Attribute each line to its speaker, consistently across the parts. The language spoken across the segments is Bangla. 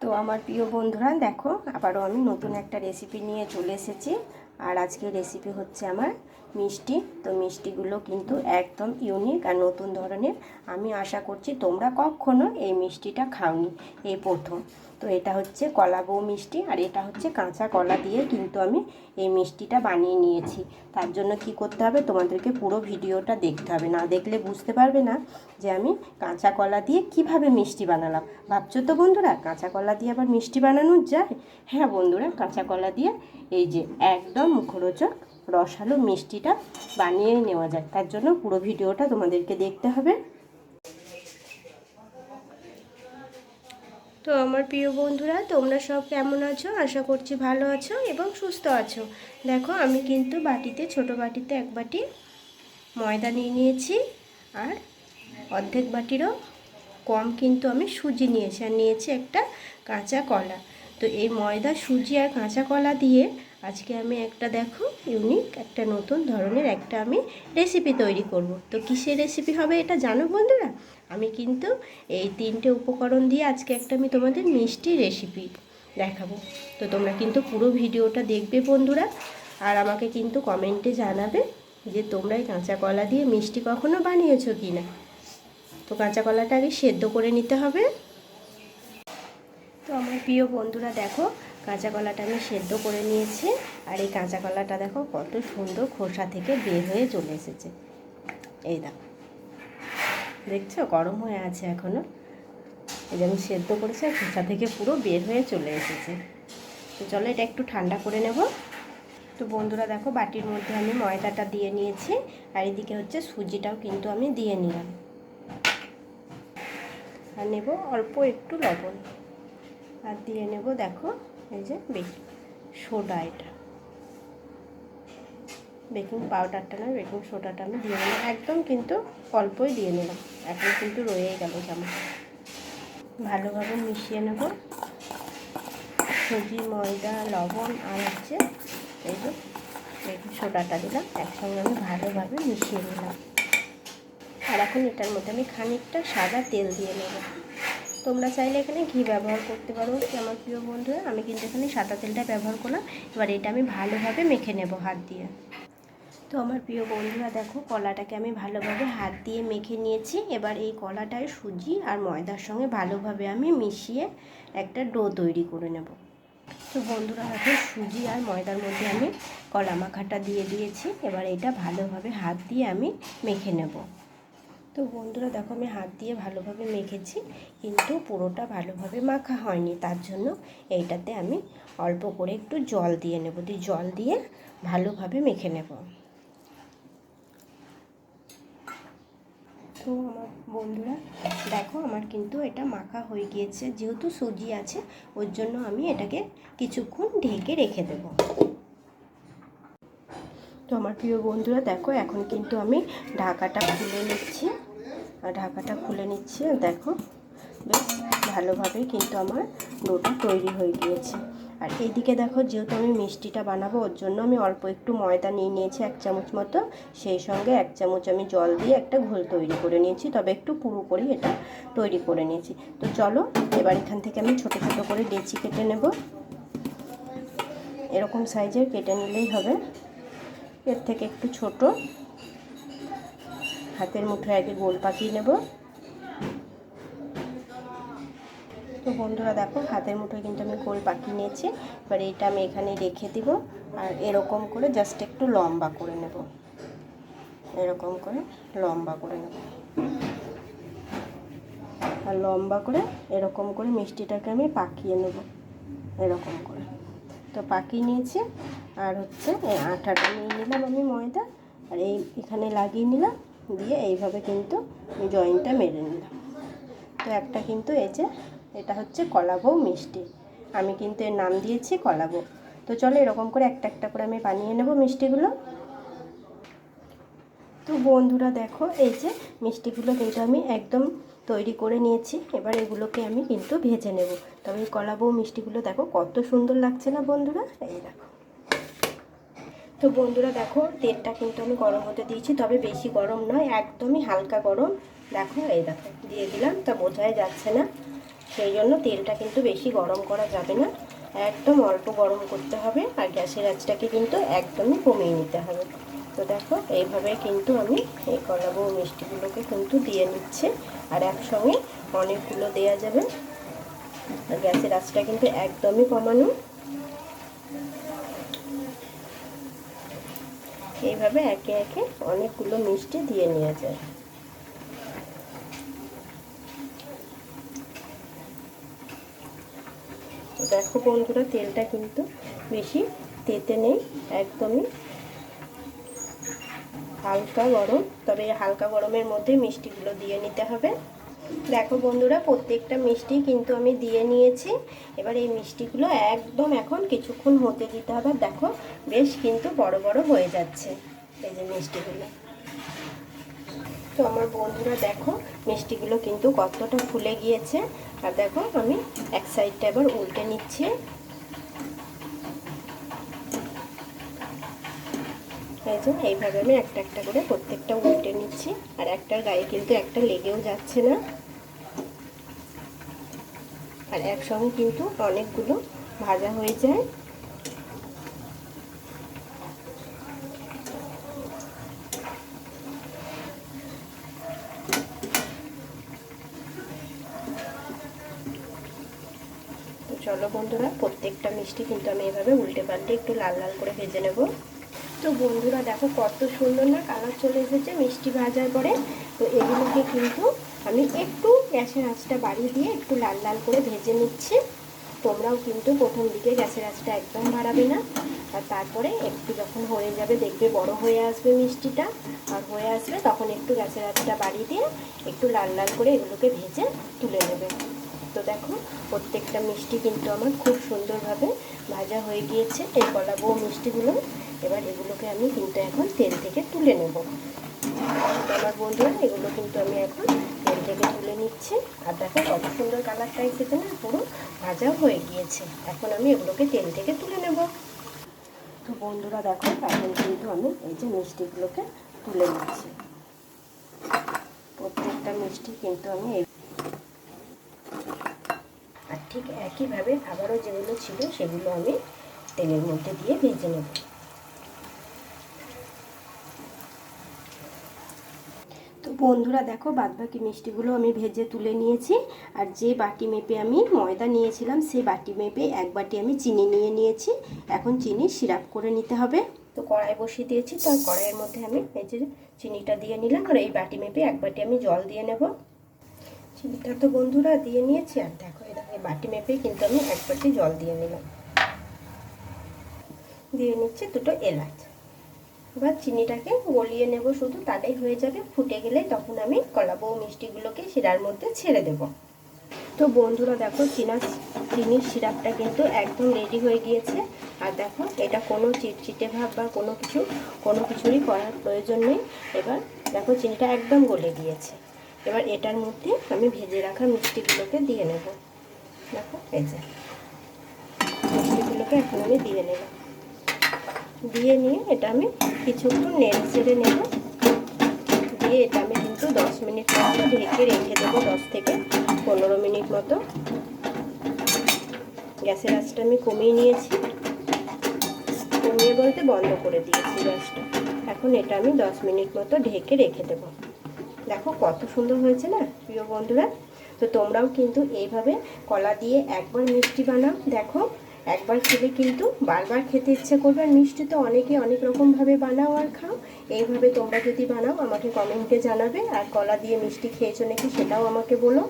Speaker 1: তো আমার প্রিয় বন্ধুরা দেখো আবারও আমি নতুন একটা রেসিপি নিয়ে চলে এসেছি। আর আজকে রেসিপি হচ্ছে আমার মিষ্টি। তো মিষ্টিগুলো কিন্তু একদম ইউনিক আর নতুন ধরনের। আমি আশা করছি তোমরা কখনো এই মিষ্টিটা খাওনি। এই প্রথম। তো এটা হচ্ছে কলা বউ মিষ্টি আর এটা হচ্ছে কাঁচা কলা দিয়ে কিন্তু আমি এই মিষ্টিটা বানিয়ে নিয়েছি। তার জন্য কি করতে হবে? তোমাদেরকে পুরো ভিডিওটা দেখতে হবে। না দেখলে বুঝতে পারবে না যে আমি কাঁচা কলা দিয়ে কীভাবে মিষ্টি বানালাম। ভাবছ তো বন্ধুরা, কাঁচা কলা দিয়ে আবার মিষ্টি বানানো যায়? হ্যাঁ বন্ধুরা, কাঁচা কলা দিয়ে এই যে একদম মুখরোচক রসালো মিষ্টিটা বানিয়ে নেওয়া যায়। তার জন্য পুরো ভিডিওটা তোমাদেরকে দেখতে হবে। তো আমার প্রিয় বন্ধুরা, তোমরা সব কেমন আছো? আশা করছি ভালো আছো এবং সুস্থ আছো। দেখো, আমি কিন্তু বাটিতে, ছোট বাটিতে এক বাটি ময়দা নিয়ে নিয়েছি আর অর্ধেক বাটিরও কম কিন্তু আমি সুজি নিয়েছি আর নিয়েছি একটা কাঁচা কলা। তো এই ময়দা, সুজি আর কাঁচা কলা দিয়ে আজকে আমি একটা দেখো ইউনিক একটা নতুন ধরনের একটা আমি রেসিপি তৈরি করব। তো কিসের রেসিপি হবে এটা জানো বন্ধুরা? আমি কিন্তু এই তিনটে উপকরণ দিয়ে আজকে একটা আমি তোমাদের মিষ্টি রেসিপি দেখাবো। তো তোমরা কিন্তু পুরো ভিডিওটা দেখবে বন্ধুরা, আর আমাকে কিন্তু কমেন্টে জানাবে যে তোমরা এই কাঁচা কলা দিয়ে মিষ্টি কখনো বানিয়েছো কি না তো কাঁচা কলাটা আগে সেদ্ধ করে নিতে হবে। তো আমার প্রিয় বন্ধুরা দেখো, কাঁচা কলাটা আমি সেদ্ধ করে নিয়েছি। আর এই কাঁচা কলাটা দেখো, কত সুন্দর খোসা থেকে বের হয়ে চলে এসেছে। এই দেখো, দেখছ? গরম হয়ে আছে এখনও এই যে আমি সেদ্ধ করেছি আর খোসা থেকে পুরো বের হয়ে চলে এসেছে। তো চলো এটা একটু ঠান্ডা করে নেব। তো বন্ধুরা দেখো, বাটির মধ্যে আমি ময়দাটা দিয়ে নিয়েছি। আর এদিকে হচ্ছে সুজিটাও কিন্তু আমি দিয়ে নিলাম। আর নেব অল্প একটু লবণ। আর দিয়ে নেব, দেখো, এই যে বেকিং সোডা এটা। বেকিং পাউডারটা না, বেকিং সোডাটা আমি দিয়ে নিলাম একদম কিন্তু অল্পই দিয়ে নিলাম। এখন কিন্তু রয়েই গেল চামচ ভালোভাবে মিশিয়ে নেব। সুজি, ময়দা, লবণ আর হচ্ছে এই যে বেকিং সোডাটা দিলাম। একসঙ্গে আমি ভালোভাবে মিশিয়ে নিলাম। আর এখন এটার মধ্যে আমি খানিকটা সাদা তেল দিয়ে নেব। তোমরা চাইলে এখানে ঘি ব্যবহার করতে পারো। আমার প্রিয় বন্ধুরা, আমি কিন্তু এখানে সাদা তেলটা ব্যবহার করলাম। এবার এটা আমি ভালোভাবে মেখে নেব হাত দিয়ে। তো আমার প্রিয় বন্ধুরা, দেখো কলাটাকে আমি ভালোভাবে হাত দিয়ে মেখে নিয়েছি। এবার এই কলাটায় সুজি আর ময়দার সঙ্গে ভালোভাবে আমি মিশিয়ে একটা ডো তৈরি করে নেব। তো বন্ধুরা, দেখো সুজি আর ময়দার মধ্যে আমি কলা মাখাটা দিয়ে দিয়েছি। এবার এটা ভালোভাবে হাত দিয়ে আমি মেখে নেব। তো বন্ধুরা দেখো আমি হাত দিয়ে ভালোভাবে মেখেছি, কিন্তু পুরোটা ভালোভাবে মাখা হয়নি। তার জন্য এইটাতে আমি অল্প করে একটু জল দিয়ে নেব। দিয়ে জল দিয়ে ভালোভাবে মেখে নেব। তো আমার বন্ধুরা দেখো আমার কিন্তু এটা মাখা হয়ে গিয়েছে, যেহেতু সুজি আছে, ওর জন্য আমি এটাকে কিছুক্ষণ ঢেকে রেখে দেব। তো আমার প্রিয় বন্ধুরা দেখো, এখন কিন্তু আমি ঢাকাটা খুলে নিচ্ছি। ঢাকাটা খুলে নিচ্ছি। দেখো, বেশ ভালোভাবে কিন্তু আমার ডোটা তৈরি হয়ে গিয়েছে। আর এইদিকে দেখো, যেহেতু আমি মিষ্টিটা বানাবো, ওর জন্য আমি অল্প একটু ময়দা নিয়ে নিয়েছি, এক চামচ মতো। সেই সঙ্গে এক চামচ আমি জল দিয়ে একটা ঘোল তৈরি করে নিয়েছি, তবে একটু পুরো পুরোপুরি এটা তৈরি করে নিয়েছি। তো চলো, এবার এখান থেকে আমি ছোট ছোট করে ডেচি কেটে নেব। এরকম সাইজের কেটে নিলেই হবে। এর থেকে একটু ছোট। হাতের মুঠোয় আগে গোল পাকিয়ে নেব। তো বন্ধুরা দেখো, হাতের মুঠোয় কিন্তু আমি গোল পাকিয়ে নিয়েছি। এবার এটা আমি এখানে রেখে দিব আর এরকম করে জাস্ট একটু লম্বা করে নেব। এরকম করে লম্বা করে নেব। আর লম্বা করে এরকম করে মিষ্টিটাকে আমি পাকিয়ে নেব। এরকম করে। তো পাকিয়ে নিয়েছি। আর হচ্ছে আটাটা নিয়ে নিলাম আমি ময়দা। আর এই এখানে লাগিয়ে নিলাম। দিয়ে এইভাবে কিন্তু জয়েন্টটা মেরে নিলাম। তো একটা কিন্তু এই যে, এটা হচ্ছে কলাবো মিষ্টি। আমি কিন্তু এর নাম দিয়েছি কলাবো তো চলো এরকম করে একটা একটা করে আমি বানিয়ে নেব মিষ্টিগুলো। তো বন্ধুরা দেখো, এই যে মিষ্টিগুলো কিন্তু আমি একদম তৈরি করে নিয়েছি। এবার এগুলোকে আমি কিন্তু ভেজে নেব। তবে এই কলাবো মিষ্টিগুলো দেখো কত সুন্দর লাগছে না বন্ধুরা? এই দেখো। তো বন্ধুরা দেখো, তেলটা কিন্তু আমি গরম হতে দিয়েছি, তবে বেশি গরম নয়, একদমই হালকা গরম। দেখো, এই দেখো, দিয়ে দিলাম, তা বোঝাই যাচ্ছে না। সেই জন্য তেলটা কিন্তু বেশি গরম করা যাবে না। একদম অল্প গরম করতে হবে, আর গ্যাসের আঁচটাকে কিন্তু একদমই কমিয়ে নিতে হবে। তো দেখো, এইভাবে কিন্তু আমি এই কলাবো মিষ্টিগুলোকে কিন্তু দিয়ে নিচ্ছে, আর একসঙ্গে অনেকগুলো দেয়া যাবে। আর গ্যাসের আঁচটা কিন্তু একদমই কমানো। এইভাবে একে একে অনেকগুলো মিষ্টি দিয়ে নেওয়া যায়। দেখো বন্ধুরা, তেলটা কিন্তু বেশি তেতে নেই, একদমই হালকা গরম। তবে হালকা গরমের মধ্যে মিষ্টিগুলো দিয়ে নিতে হবে। দেখো বন্ধুরা, প্রত্যেকটা মিষ্টি কিন্তু আমি দিয়ে নিয়েছি। এবার এই মিষ্টিগুলো একদম এখন কিছুক্ষণ হতে দিতে হবে। দেখো, বেশ কিন্তু বড় বড় হয়ে যাচ্ছে এই যে মিষ্টিগুলো। তো আমার বন্ধুরা, দেখো, মিষ্টিগুলো কিন্তু কতটা ফুলে গিয়েছে। আর দেখো, আমি এক সাইডটা এবার উল্টে নিচ্ছি। এই যে, এইভাবে আমি একটা একটা করে প্রত্যেকটা উল্টে নিচ্ছি। আর একটার গায়ে কিন্তু একটা লেগেও যাচ্ছে না। আর একসঙ্গে কিন্তু অনেকগুলো ভাজা হয়ে যায়। চলো বন্ধুরা, প্রত্যেকটা মিষ্টি কিন্তু আমি এভাবে উল্টে পাল্টে একটু লাল লাল করে ভেজে নেব। তো বন্ধুরা দেখো কত সুন্দর না কালার চলে এসেছে, মিষ্টি ভাজার পরে। তো এগুলোকে কিন্তু আমি একটু গ্যাসের আঁচটা বাড়িয়ে দিয়ে একটু লাল লাল করে ভেজে নিচ্ছি। তোমরাও কিন্তু প্রথম দিকে গ্যাসের আঁচটা একদম বাড়াবে না। আর তারপরে একটু যখন হয়ে যাবে, দেখবে বড় হয়ে আসবে মিষ্টিটা। আর হয়ে আসবে, তখন একটু গ্যাসের আঁচটা বাড়িয়ে দিয়ে একটু লাল লাল করে এগুলোকে ভেজে তুলে নেবে। তো দেখো, প্রত্যেকটা মিষ্টি কিন্তু আমার খুব সুন্দরভাবে ভাজা হয়ে গিয়েছে। এই কলাবো মিষ্টিগুলো, এবার এগুলোকে আমি কিন্তু এখন তেল থেকে তুলে নেব। আমার বন্ধুরা, এগুলো কিন্তু আমি এখন তেল থেকে তুলে নিচ্ছি। আর দেখো, কত সুন্দর কালারটা এসেছে না, পুরো ভাজাও হয়ে গিয়েছে। এখন আমি এগুলোকে তেল থেকে তুলে নেব। তো বন্ধুরা, দেখো, এখন কিন্তু আমি এই যে মিষ্টিগুলোকে তুলে নিচ্ছি। প্রত্যেকটা মিষ্টি কিন্তু আমি ঠিক একইভাবে আবারও যেগুলো ছিল সেগুলো আমি তেলের মধ্যে দিয়ে ভেজে নেব। তো বন্ধুরা দেখো, বাদবাকি মিষ্টিগুলো আমি ভেজে তুলে নিয়েছি। আর যে বাটি মেপে আমি ময়দা নিয়েছিলাম সেই বাটি মেপে এক বাটি আমি চিনি নিয়ে নিয়েছি। এখন চিনি সিরাপ করে নিতে হবে। তো কড়াই বসিয়ে দিয়েছি, তো কড়াইয়ের মধ্যে আমি এই যে চিনিটা দিয়ে নিলাম। আর এই বাটি মেপে এক বাটি আমি জল দিয়ে নেব। চিনিটা তো বন্ধুরা দিয়ে নিয়েছি, আর দেখো দেখো বাটি মেপে কিন্তু আমি এক বাটি জল দিয়ে নিলাম। দিয়ে নিচ্ছি দুটো এলাচ। এবার চিনিটাকে গলিয়ে নেব শুধু তাটাই হয়ে যাবে। ফুটে গেলে তখন আমি কলাবো মিষ্টিগুলোকে শিরার মধ্যে ছেড়ে দেব। তো বন্ধুরা, দেখো চিনা চিনির সিরাপটা কিন্তু একদম রেডি হয়ে গিয়েছে। আর দেখো, এটা কোনো চিটচিটে ভাব বা কোনো কিছু, কোনো কিছুরই করার প্রয়োজন নেই। এবার দেখো চিনিটা একদম গলে গিয়েছে। এবার এটার মধ্যে আমি ভেজে রাখা মিষ্টিগুলোকে দিয়ে নেব। দেখো এই যে মিষ্টিগুলোকে এখন আমি দিয়ে নেব দিয়ে নিয়ে এটা আমি কিছুক্ষণ নেড়ে চেড়ে নেব দিয়ে এটা আমি কিন্তু দশ মিনিট মতো ঢেকে রেখে দেবো দশ থেকে পনেরো মিনিট মতো গ্যাসের আঁচটা আমি কমিয়ে নিয়েছি কমিয়ে বলতে বন্ধ করে দিয়েছি গ্যাসটা এখন এটা আমি দশ মিনিট মতো ঢেকে রেখে দেবো। দেখো কত সুন্দর হয়েছে না, প্রিয় বন্ধুরা? তো তোমরাও কিন্তু এইভাবে কলা দিয়ে একবার মিষ্টি বানাও। দেখো, একবার খেলে কিন্তু বারবার খেতে ইচ্ছে করবে। আর মিষ্টি তো অনেকে অনেক রকমভাবে বানাও আর খাও। এইভাবে তোমরা যদি বানাও, আমাকে কমেন্টে জানাবে। আর কলা দিয়ে মিষ্টি খেয়েছো নাকি সেটাও আমাকে বলো।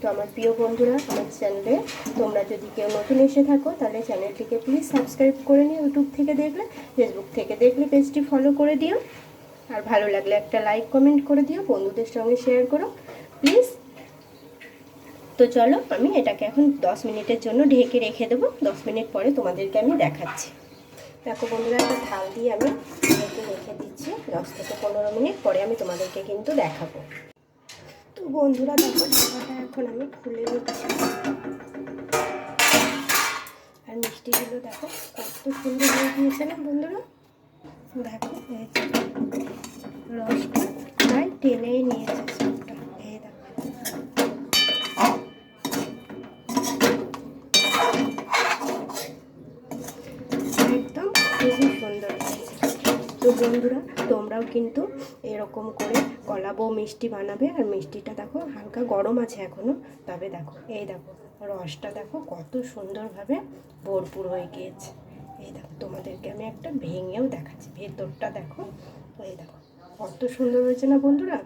Speaker 1: তো আমার প্রিয় বন্ধুরা, আমার চ্যানেলে তোমরা যদি কেউ নতুন এসে থাকো, তাহলে চ্যানেলটিকে প্লিজ সাবস্ক্রাইব করে নিও ইউটিউব থেকে দেখলে ফেসবুক থেকে দেখলে পেজটি ফলো করে দিও। আর ভালো লাগলে একটা লাইক কমেন্ট করে দিও, বন্ধুদের সঙ্গে শেয়ার করো। প্লিজ তো চলো আমি এটাকে এখন দশ মিনিটের জন্য ঢেকে রেখে দেবো। দশ মিনিট পরে তোমাদেরকে আমি দেখাচ্ছি। দেখো বন্ধুরা, একটা থাল দিয়ে আমি ঢেকে রেখে দিচ্ছি। দশ থেকে পনেরো মিনিট পরে আমি তোমাদেরকে কিন্তু দেখাবো। তো বন্ধুরা, দেখো ঢাকাটা এখন আমি খুলে নিচ্ছি। আর মিষ্টিগুলো দেখো কত সুন্দর হয়ে গিয়েছে না বন্ধুরা? দেখো রসটা প্রায় টেনেই নিয়েছে সবটা এই দেখো একদম খুবই সুন্দর হয়েছে তো বন্ধুরা তোমরাও কিন্তু এরকম করে কলা বউ মিষ্টি বানাবে। আর মিষ্টিটা দেখো হালকা গরম আছে এখনও তবে দেখো, এই দেখো রসটা দেখো কত সুন্দরভাবে ভরপুর হয়ে গিয়েছে। এই দেখো, তোমাদেরকে আমি একটা ভেঙেও দেখাচ্ছি। ভেতরটা দেখো, এই দেখো কত সুন্দর হয়েছে না বন্ধুরা?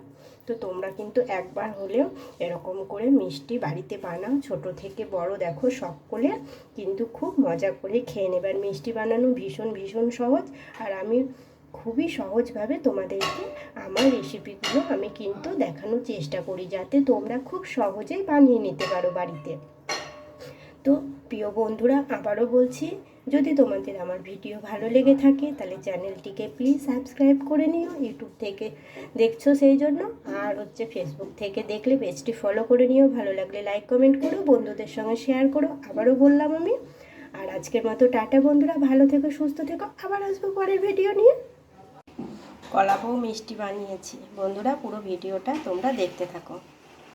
Speaker 1: তো তোমরা কিন্তু একবার হলেও এরকম করে মিষ্টি বাড়িতে বানাও। ছোট থেকে বড় দেখো সকলে কিন্তু খুব মজা করে খেয়ে নেবে। আর মিষ্টি বানানো ভীষণ ভীষণ সহজ। আর আমি খুবই সহজভাবে তোমাদেরকে আমার রেসিপিগুলো আমি কিন্তু দেখানোর চেষ্টা করি যাতে তোমরা খুব সহজেই বানিয়ে নিতে পারো বাড়িতে। তো প্রিয় বন্ধুরা, আবারও বলছি, যদি তোমাদের আমার ভিডিও ভালো লেগে থাকে, তাহলে চ্যানেলটিকে প্লিজ সাবস্ক্রাইব করে নিও ইউটিউব থেকে দেখছ সেই জন্য, আর হচ্ছে ফেসবুক থেকে দেখলে পেজটি ফলো করে নিও, ভালো লাগলে লাইক কমেন্ট করো, বন্ধুদের সঙ্গে শেয়ার করো, আবারও বললাম আমি। আর আজকের মতো টাটা বন্ধুরা, ভালো থেকো, সুস্থ থেকো, আবার আসব পরের ভিডিও নিয়ে। কলাবো মিষ্টি বানিয়েছি। বন্ধুরা পুরো ভিডিওটা তোমরা দেখতে থাকো।